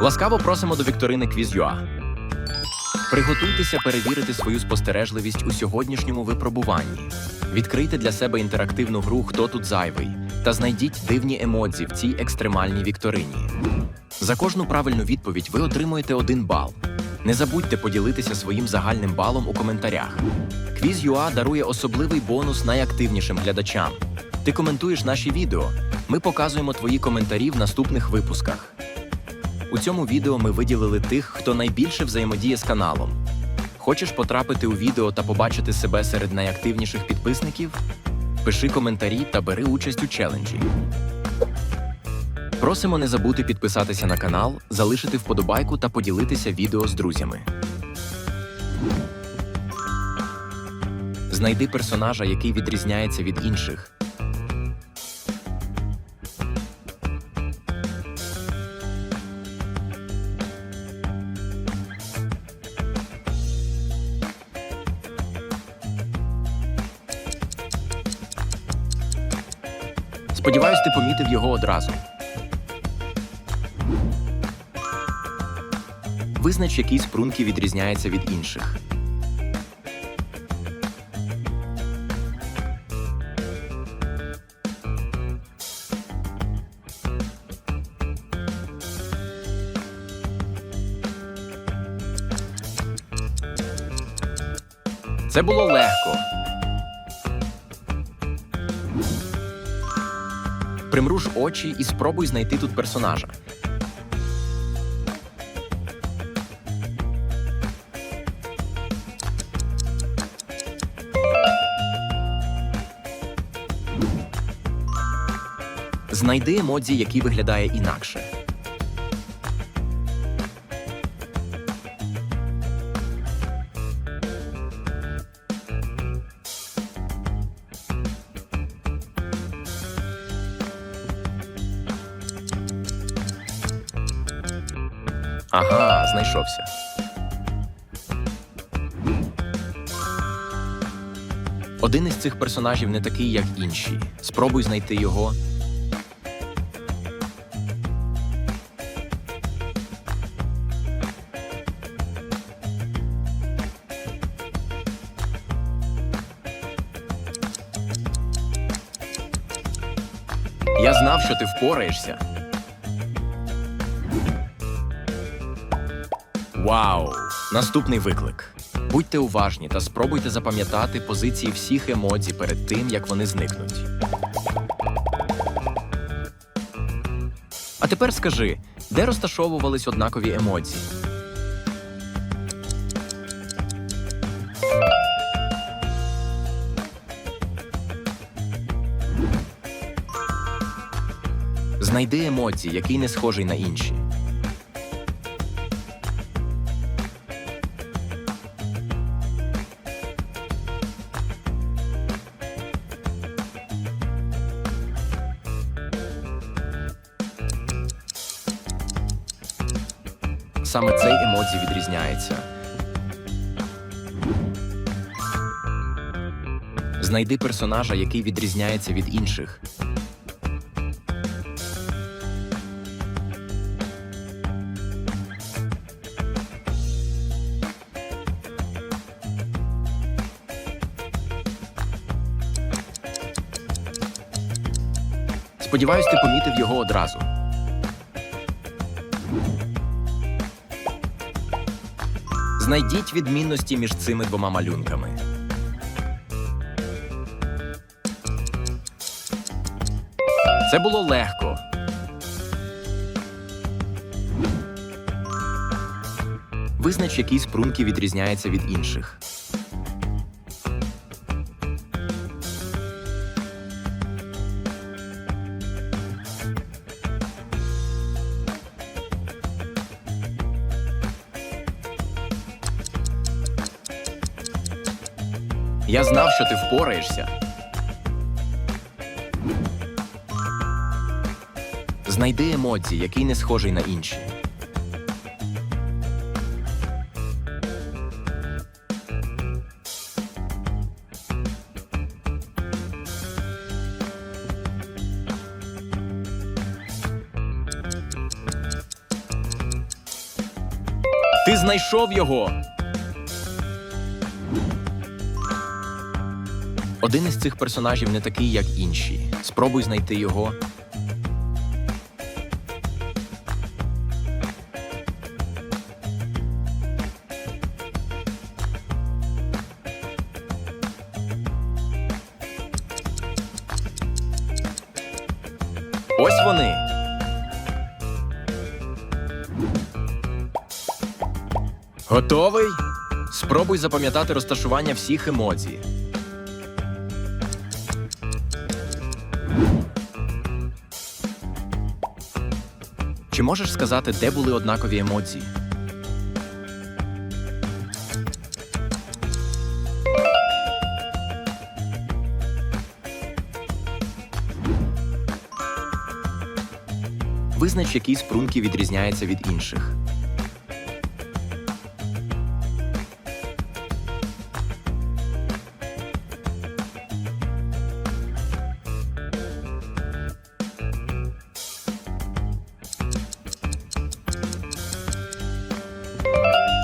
Ласкаво просимо до вікторини Quiz.ua. Приготуйтеся перевірити свою спостережливість у сьогоднішньому випробуванні. Відкрийте для себе інтерактивну гру Хто тут зайвий та знайдіть дивні емодзі в цій екстремальній вікторині. За кожну правильну відповідь ви отримуєте один бал. Не забудьте поділитися своїм загальним балом у коментарях. Quiz.ua дарує особливий бонус найактивнішим глядачам. Ти коментуєш наші відео. Ми показуємо твої коментарі в наступних випусках. У цьому відео ми виділили тих, хто найбільше взаємодіє з каналом. Хочеш потрапити у відео та побачити себе серед найактивніших підписників? Пиши коментарі та бери участь у челенджі. Просимо не забути підписатися на канал, залишити вподобайку та поділитися відео з друзями. Знайди персонажа, який відрізняється від інших. Сподіваюсь, ти помітив його одразу. Визнач, який з прунки відрізняється від інших. Це було легко. Примруж очі і спробуй знайти тут персонажа. Знайди емодзі, який виглядає інакше. Ага, знайшовся. Один із цих персонажів не такий, як інші. Спробуй знайти його. Я знав, що ти впораєшся. Вау! Наступний виклик. Будьте уважні та спробуйте запам'ятати позиції всіх емодзі перед тим, як вони зникнуть. А тепер скажи, де розташовувались однакові емодзі? Знайди емодзі, який не схожий на інші. Саме цей емодзі відрізняється. Знайди персонажа, який відрізняється від інших. Сподіваюсь, ти помітив його одразу. Знайдіть відмінності між цими двома малюнками. Це було легко. Визнач, який спрунки відрізняється від інших. Я знав, що ти впораєшся. Знайди емодзі, який не схожий на інші. Ти знайшов його. Один із цих персонажів не такий, як інші. Спробуй знайти його. Ось вони. Готовий? Спробуй запам'ятати розташування всіх емодзі. Чи можеш сказати, де були однакові емоції? Визнач, який з прунків відрізняється від інших.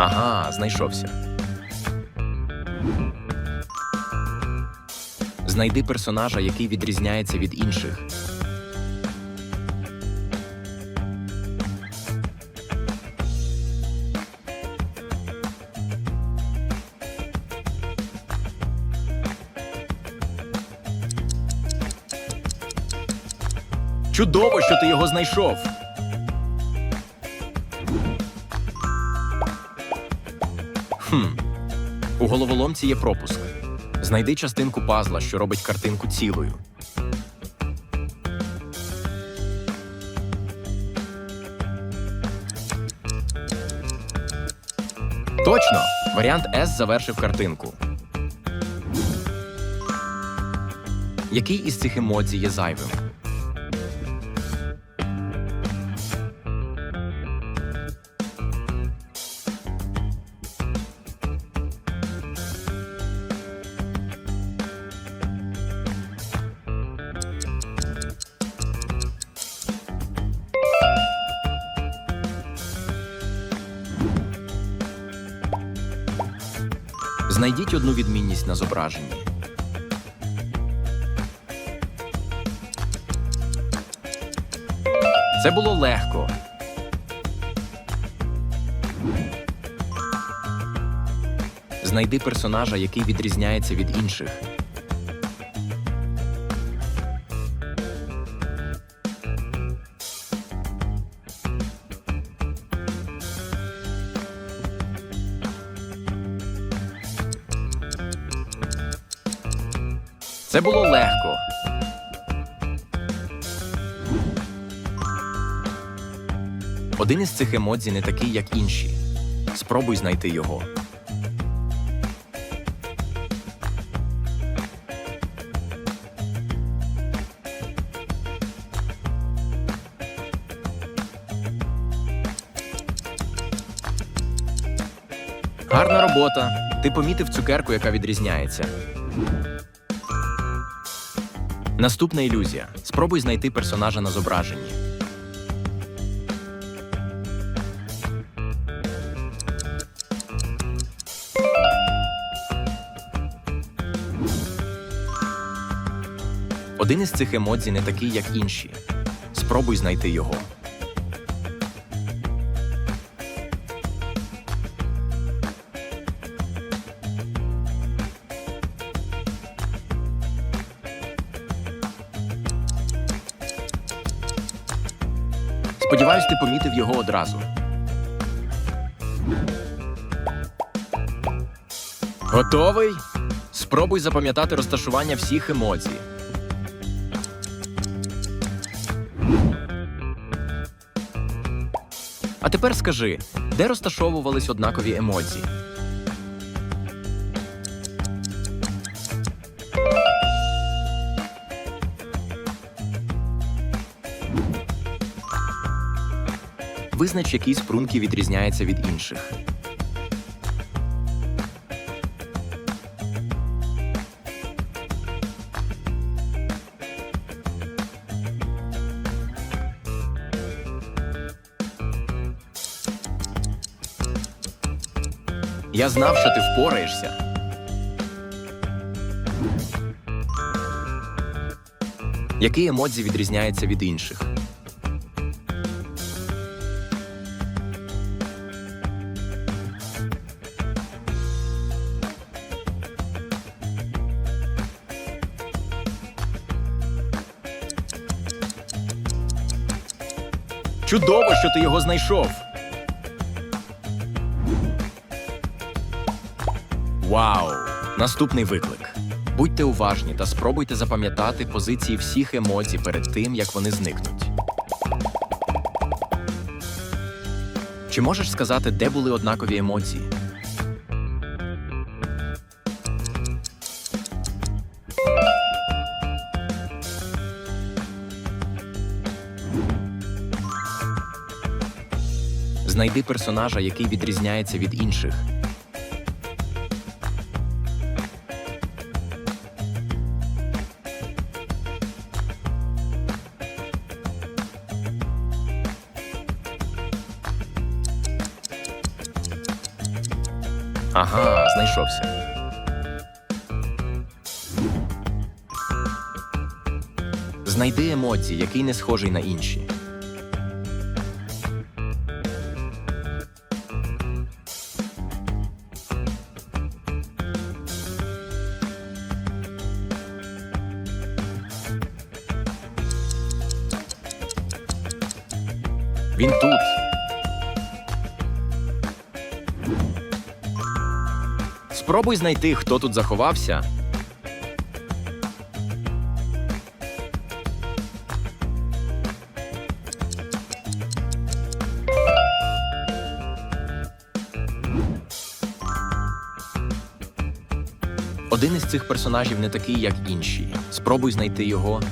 Ага, знайшовся. Знайди персонажа, який відрізняється від інших. Чудово, що ти його знайшов. Хм. У головоломці є пропуск. Знайди частинку пазла, що робить картинку цілою. Точно! Варіант С завершив картинку. Який із цих емодзі є зайвим? Знайдіть одну відмінність на зображенні. Це було легко. Знайди персонажа, який відрізняється від інших. Це було легко. Один із цих емодзі не такий, як інші. Спробуй знайти його. Гарна робота. Ти помітив цукерку, яка відрізняється. Наступна ілюзія. Спробуй знайти персонажа на зображенні. Один із цих емодзі не такий, як інші. Спробуй знайти його. Помітив його одразу. Готовий? Спробуй запам'ятати розташування всіх емоцій. А тепер скажи, де розташовувались однакові емоції? Визнач, який з прунків відрізняється від інших. Я знав, що ти впораєшся. Який емодзі відрізняється від інших? Чудово, що ти його знайшов. Вау! Наступний виклик. Будьте уважні та спробуйте запам'ятати позиції всіх емоцій перед тим, як вони зникнуть. Чи можеш сказати, де були однакові емоції? Знайди персонажа, який відрізняється від інших. Ага, знайшовся. Знайди емодзі, який не схожий на інші. Спробуй знайти, хто тут заховався. Один із цих персонажів не такий, як інші. Спробуй знайти його.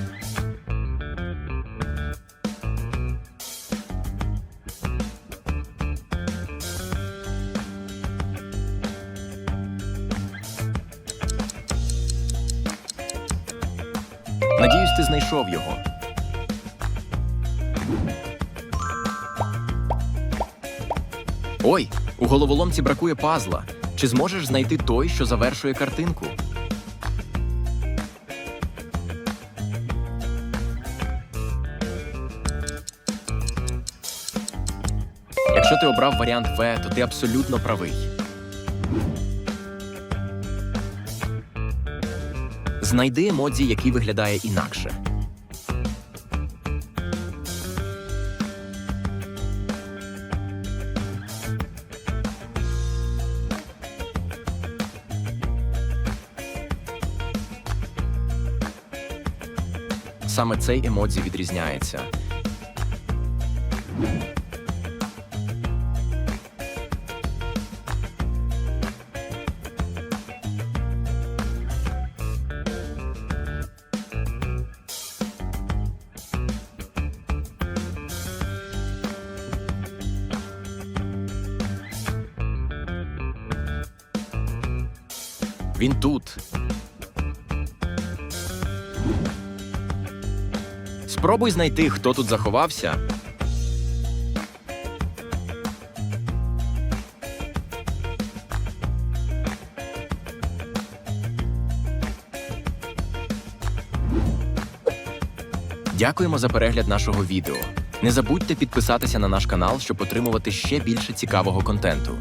Ти знайшов його. Ой, у головоломці бракує пазла. Чи зможеш знайти той, що завершує картинку? Якщо ти обрав варіант В, то ти абсолютно правий. Знайди емодзі, який виглядає інакше. Саме цей емодзі відрізняється. Спробуй знайти, хто тут заховався. Дякуємо за перегляд нашого відео. Не забудьте підписатися на наш канал, щоб отримувати ще більше цікавого контенту.